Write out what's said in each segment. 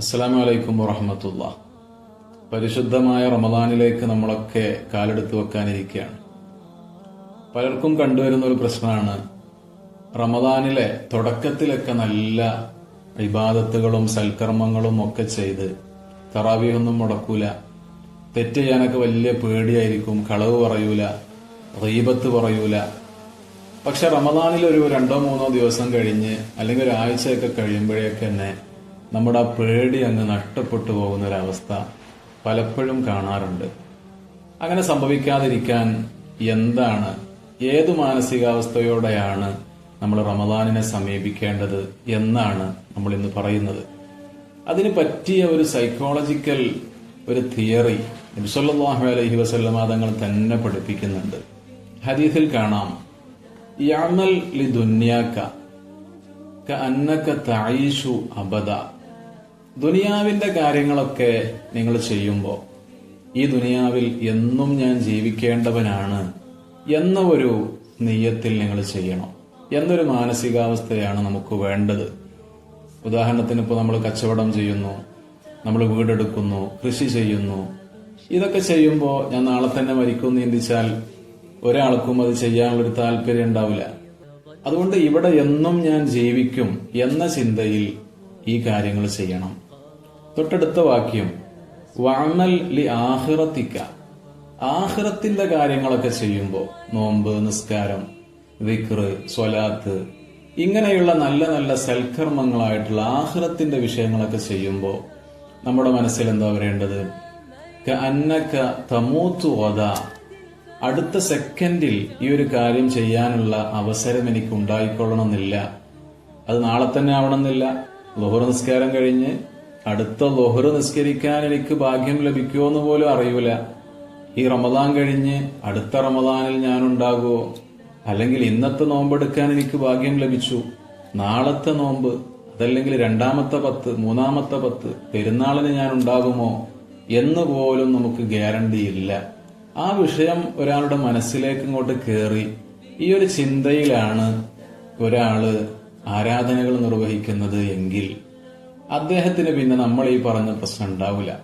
അസ്സലാമു അലൈക്കും വറഹമത്തുള്ള. പരിശുദ്ധമായ റമദാനിലേക്ക് നമ്മളൊക്കെ കാലെടുത്ത് വെക്കാനിരിക്കുകയാണ്. പലർക്കും കണ്ടുവരുന്ന ഒരു പ്രശ്നമാണ് റമദാനിലെ തുടക്കത്തിലൊക്കെ നല്ല വിവാദത്തുകളും സൽക്കർമ്മങ്ങളും ഒക്കെ ചെയ്ത് തറാവിയൊന്നും മുടക്കൂല തെറ്റ് ചെയ്യാനൊക്കെ വലിയ പേടിയായിരിക്കും കളവ് പറയൂല റീബത്ത് പറയൂല. പക്ഷെ റമദാനിൽ ഒരു രണ്ടോ മൂന്നോ ദിവസം കഴിഞ്ഞ് അല്ലെങ്കിൽ ഒരാഴ്ചയൊക്കെ കഴിയുമ്പോഴേക്ക് തന്നെ നമ്മുടെ ആ പേടി അങ്ങ് നഷ്ടപ്പെട്ടു പോകുന്ന ഒരവസ്ഥ പലപ്പോഴും കാണാറുണ്ട്. അങ്ങനെ സംഭവിക്കാതിരിക്കാൻ എന്താണ് ഏതു മാനസികാവസ്ഥയോടെയാണ് നമ്മൾ റമദാനിനെ സമീപിക്കേണ്ടത് എന്നാണ് നമ്മൾ ഇന്ന് പറയുന്നത്. അതിന് പറ്റിയ ഒരു സൈക്കോളജിക്കൽ ഒരു തിയറി നബ്സല്ലാഹു അലൈഹി വസല്ലമ തങ്ങൾ തന്നെ പഠിപ്പിക്കുന്നുണ്ട്. ഹദീസിൽ കാണാം യാമൽ ലി ദുന്യാക്ക അന്നക്ക അബദ. ദുനിയാവിന്റെ കാര്യങ്ങളൊക്കെ നിങ്ങൾ ചെയ്യുമ്പോൾ ഈ ദുനിയാവിൽ എന്നും ഞാൻ ജീവിക്കേണ്ടവനാണ് എന്ന ഒരു നെയ്യത്തിൽ നിങ്ങൾ ചെയ്യണം. എന്നൊരു മാനസികാവസ്ഥയാണ് നമുക്ക് വേണ്ടത്. ഉദാഹരണത്തിന് ഇപ്പോൾ നമ്മൾ കച്ചവടം ചെയ്യുന്നു നമ്മൾ വീടെടുക്കുന്നു കൃഷി ചെയ്യുന്നു. ഇതൊക്കെ ചെയ്യുമ്പോൾ ഞാൻ നാളെ തന്നെ മരിക്കുമെന്ന് ചിന്തിച്ചാൽ ഒരാൾക്കും അത് ചെയ്യാനുള്ളൊരു താല്പര്യം ഉണ്ടാവില്ല. അതുകൊണ്ട് ഇവിടെ എന്നും ഞാൻ ജീവിക്കും എന്ന ചിന്തയിൽ ഈ കാര്യങ്ങൾ ചെയ്യണം. തൊട്ടടുത്ത വാക്യം വാങ്ങൽ ലി ആഹിറത്തിക്ക ആഹിറത്തിന്റെ കാര്യങ്ങളൊക്കെ ചെയ്യുമ്പോൾ നോമ്പ് നിസ്കാരം വിക്റ് സ്വലാത്ത് ഇങ്ങനെയുള്ള നല്ല നല്ല സൽക്കർമ്മങ്ങളായിട്ടുള്ള ആഹ്റത്തിന്റെ വിഷയങ്ങളൊക്കെ ചെയ്യുമ്പോൾ നമ്മുടെ മനസ്സിൽ എന്താ വരേണ്ടത്? അന്നക്ക തമൂത്തു ഒത അടുത്ത സെക്കൻഡിൽ ഈ ഒരു കാര്യം ചെയ്യാനുള്ള അവസരം എനിക്ക് ഉണ്ടായിക്കൊള്ളണമെന്നില്ല അത് നാളെ തന്നെ ആവണമെന്നില്ല. ലോഹർ നിസ്കാരം കഴിഞ്ഞ് അടുത്ത ലോഹർ നിസ്കരിക്കാൻ എനിക്ക് ഭാഗ്യം ലഭിക്കുമോ എന്ന് പോലും അറിയൂല. ഈ റമദാൻ കഴിഞ്ഞ് അടുത്ത റമദാനിൽ ഞാൻ ഉണ്ടാകുമോ അല്ലെങ്കിൽ ഇന്നത്തെ നോമ്പെടുക്കാൻ എനിക്ക് ഭാഗ്യം ലഭിച്ചു? നാളത്തെ നോമ്പ് അതല്ലെങ്കിൽ രണ്ടാമത്തെ പത്ത് മൂന്നാമത്തെ പത്ത് പെരുന്നാളിന് ഞാൻ ഉണ്ടാകുമോ എന്ന് പോലും നമുക്ക് ഗ്യാരണ്ടി ഇല്ല ആ വിഷയം ഒരാളുടെ മനസ്സിലേക്ക് ഇങ്ങോട്ട് കയറി ഈ ഒരു ചിന്തയിലാണ് ഒരാൾ ആരാധനകൾ നിർവഹിക്കുന്നത് എങ്കിൽ അദ്ദേഹത്തിന് പിന്നെ നമ്മൾ ഈ പറഞ്ഞ പ്രശ്നം ഉണ്ടാവില്ല.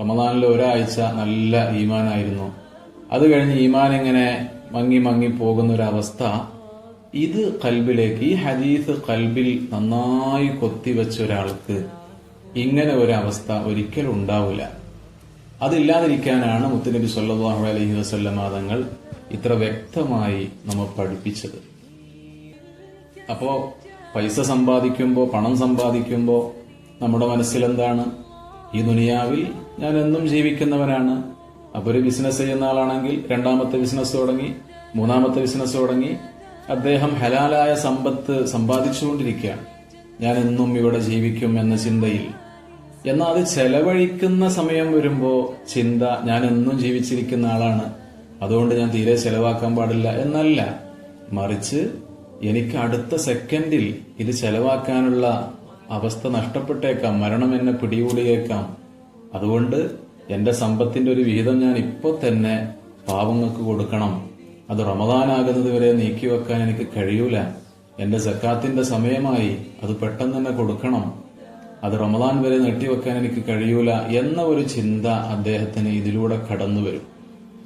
റമദാനിലെ ഒരാഴ്ച നല്ല ഈമാനായിരുന്നു. അത് കഴിഞ്ഞ് ഈമാൻ ഇങ്ങനെ മങ്ങി മങ്ങി പോകുന്ന ഒരു ഇത് കൽബിലേക്ക് ഈ ഹദീസ് കൽബിൽ നന്നായി കൊത്തിവെച്ച ഒരാൾക്ക് ഇങ്ങനെ ഒരവസ്ഥ ഒരിക്കലും ഉണ്ടാവില്ല. അതില്ലാതിരിക്കാനാണ് മുത്തുനബി സല്ലാഹു അലഹി വസല്ലമ തങ്ങൾ ഇത്ര വ്യക്തമായി നമ്മൾ പഠിപ്പിച്ചത്. അപ്പോ പൈസ സമ്പാദിക്കുമ്പോൾ പണം സമ്പാദിക്കുമ്പോൾ നമ്മുടെ മനസ്സിലെന്താണ്? ഈ ദുനിയാവിൽ ഞാൻ എന്നും ജീവിക്കുന്നവനാണ്. അപ്പൊ ഒരു ബിസിനസ് ചെയ്യുന്ന ആളാണെങ്കിൽ രണ്ടാമത്തെ ബിസിനസ് തുടങ്ങി മൂന്നാമത്തെ ബിസിനസ് തുടങ്ങി അദ്ദേഹം ഹലാലായ സമ്പത്ത് സമ്പാദിച്ചുകൊണ്ടിരിക്കുകയാണ്. ഞാൻ എന്നും ഇവിടെ ജീവിക്കും എന്ന ചിന്തയിൽ എന്നാൽ അത് ചെലവഴിക്കുന്ന സമയം വരുമ്പോൾ ചിന്ത ഞാൻ എന്നും ജീവിച്ചിരിക്കുന്ന ആളാണ്. അതുകൊണ്ട് ഞാൻ തീരെ ചെലവാക്കാൻ പാടില്ല എന്നല്ല. മറിച്ച് എനിക്ക് അടുത്ത സെക്കൻഡിൽ ഇത് ചെലവാക്കാനുള്ള അവസ്ഥ നഷ്ടപ്പെട്ടേക്കാം മരണം എന്നെ പിടികൂടിയേക്കാം. അതുകൊണ്ട് എന്റെ സമ്പത്തിന്റെ ഒരു വിഹിതം ഞാൻ ഇപ്പോൾ തന്നെ പാവങ്ങൾക്ക് കൊടുക്കണം. അത് റമദാനാകുന്നത് വരെ നീക്കിവെക്കാൻ എനിക്ക് കഴിയൂല. എന്റെ സക്കാത്തിന്റെ സമയമായി അത് പെട്ടെന്ന് തന്നെ കൊടുക്കണം. അത് റമദാൻ വരെ നെട്ടിവെക്കാൻ എനിക്ക് കഴിയൂല എന്ന ഒരു ചിന്ത അദ്ദേഹത്തിന് ഇതിലൂടെ കടന്നു വരും.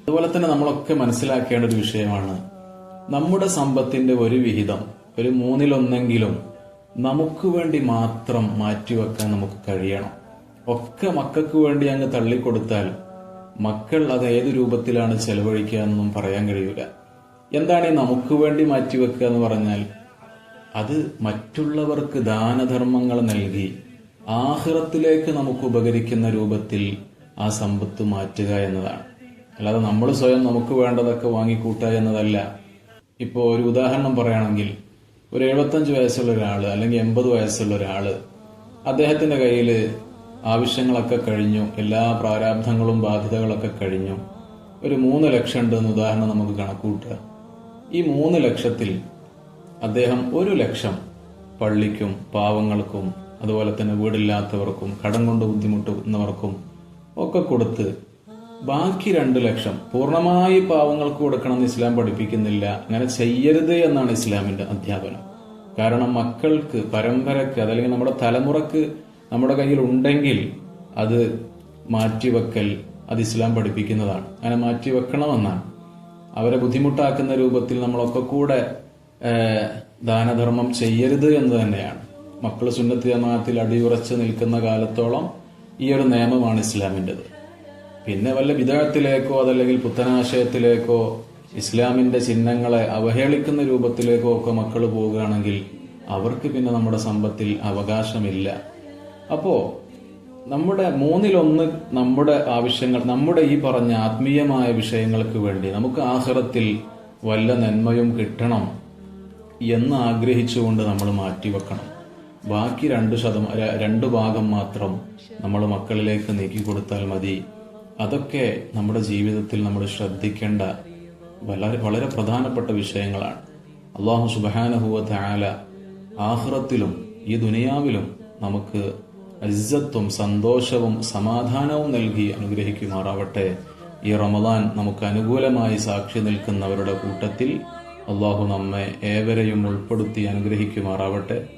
അതുപോലെ തന്നെ നമ്മളൊക്കെ മനസ്സിലാക്കേണ്ട ഒരു വിഷയമാണ്. നമ്മുടെ സമ്പത്തിന്റെ ഒരു വിഹിതം ഒരു മൂന്നിലൊന്നെങ്കിലും നമുക്ക് വേണ്ടി മാത്രം മാറ്റിവെക്കാൻ നമുക്ക് കഴിയണം. ഒക്കെ മക്കൾക്ക് വേണ്ടി അങ്ങ് തള്ളിക്കൊടുത്താൽ മക്കൾ അത് ഏത് രൂപത്തിലാണ് ചെലവഴിക്കുക എന്നൊന്നും പറയാൻ കഴിയൂല. എന്താണ് ഈ നമുക്ക് വേണ്ടി മാറ്റിവെക്കുക എന്ന് പറഞ്ഞാൽ അത് മറ്റുള്ളവർക്ക് ദാനധർമ്മങ്ങൾ നൽകി ആഹ്റത്തിലേക്ക് നമുക്ക് ഉപകരിക്കുന്ന രൂപത്തിൽ ആ സമ്പത്ത് മാറ്റുക എന്നതാണ്. അല്ലാതെ നമ്മൾ സ്വയം നമുക്ക് വേണ്ടതൊക്കെ വാങ്ങിക്കൂട്ടുക എന്നതല്ല. ഇപ്പോൾ ഒരു ഉദാഹരണം പറയുകയാണെങ്കിൽ ഒരു എഴുപത്തഞ്ച് വയസ്സുള്ള ഒരാൾ അല്ലെങ്കിൽ എൺപത് വയസ്സുള്ള ഒരാൾ അദ്ദേഹത്തിന്റെ കയ്യിൽ ആവശ്യങ്ങളൊക്കെ കഴിഞ്ഞു എല്ലാ പ്രാരാബ്ധങ്ങളും ബാധ്യതകളൊക്കെ കഴിഞ്ഞു. ഒരു മൂന്ന് ലക്ഷം ഉണ്ടെന്ന് ഉദാഹരണം നമുക്ക് കണക്കൂട്ടുക ഈ മൂന്ന് ലക്ഷത്തിൽ അദ്ദേഹം ഒരു ലക്ഷം പള്ളിക്കും പാവങ്ങൾക്കും അതുപോലെ തന്നെ വീടില്ലാത്തവർക്കും കടം കൊണ്ട് ബുദ്ധിമുട്ടുന്നവർക്കും ഒക്കെ കൊടുത്ത് ബാക്കി രണ്ട് ലക്ഷം പൂർണമായി പാവങ്ങൾക്ക് കൊടുക്കണമെന്ന് ഇസ്ലാം പഠിപ്പിക്കുന്നില്ല. അങ്ങനെ ചെയ്യരുത് എന്നാണ് ഇസ്ലാമിന്റെ അധ്യാപനം. കാരണം മക്കൾക്ക് പരമ്പരക്ക് അതല്ലെങ്കിൽ നമ്മുടെ തലമുറയ്ക്ക് നമ്മുടെ കയ്യിൽ ഉണ്ടെങ്കിൽ അത് മാറ്റിവെക്കൽ അത് ഇസ്ലാം പഠിപ്പിക്കുന്നതാണ്. അങ്ങനെ മാറ്റിവെക്കണമെന്നാണ്. അവരെ ബുദ്ധിമുട്ടാക്കുന്ന രൂപത്തിൽ നമ്മളൊക്കെ കൂടെ ദാനധർമ്മം ചെയ്യരുത് എന്ന് തന്നെയാണ്. മക്കൾ സുന്നത്ത് ജമാഅത്തിൽ അടിയുറച്ച് നിൽക്കുന്ന കാലത്തോളം ഈ ഒരു നിയമമാണ് ഇസ്ലാമിന്റെത്. പിന്നെ വല്ല വിദേഹത്തിലേക്കോ അതല്ലെങ്കിൽ പുത്തനാശയത്തിലേക്കോ ഇസ്ലാമിന്റെ ചിഹ്നങ്ങളെ അവഹേളിക്കുന്ന രൂപത്തിലേക്കോ ഒക്കെ മക്കൾ പോവുകയാണെങ്കിൽ അവർക്ക് പിന്നെ നമ്മുടെ സമ്പത്തിൽ അവകാശമില്ല. അപ്പോ നമ്മുടെ മൂന്നിലൊന്ന് നമ്മുടെ ആവശ്യങ്ങൾ നമ്മുടെ ഈ പറഞ്ഞ ആത്മീയമായ വിഷയങ്ങൾക്ക് വേണ്ടി നമുക്ക് ആഹ്റത്തിൽ വല്ല നന്മയും കിട്ടണം എന്ന് ആഗ്രഹിച്ചുകൊണ്ട് നമ്മൾ മാറ്റിവെക്കണം. ബാക്കി രണ്ട് ശതമാ ര- രണ്ട് ഭാഗം മാത്രം നമ്മൾ മക്കളിലേക്ക് നീക്കി കൊടുത്താൽ മതി. അതൊക്കെ നമ്മുടെ ജീവിതത്തിൽ നമ്മൾ ശ്രദ്ധിക്കേണ്ട വളരെ വളരെ പ്രധാനപ്പെട്ട വിഷയങ്ങളാണ്. അള്ളാഹു സുബാനഹുവ ആല ആഹ്റത്തിലും ഈ ദുനിയാവിലും നമുക്ക് ഇസ്സത്തും സന്തോഷവും സമാധാനവും നൽകി അനുഗ്രഹിക്കുമാറാവട്ടെ. ഈ റമദാൻ നമുക്ക് അനുകൂലമായി സാക്ഷി നിൽക്കുന്നവരുടെ കൂട്ടത്തിൽ അള്ളാഹു നമ്മെ ഏവരെയും ഉൾപ്പെടുത്തി അനുഗ്രഹിക്കുമാറാവട്ടെ.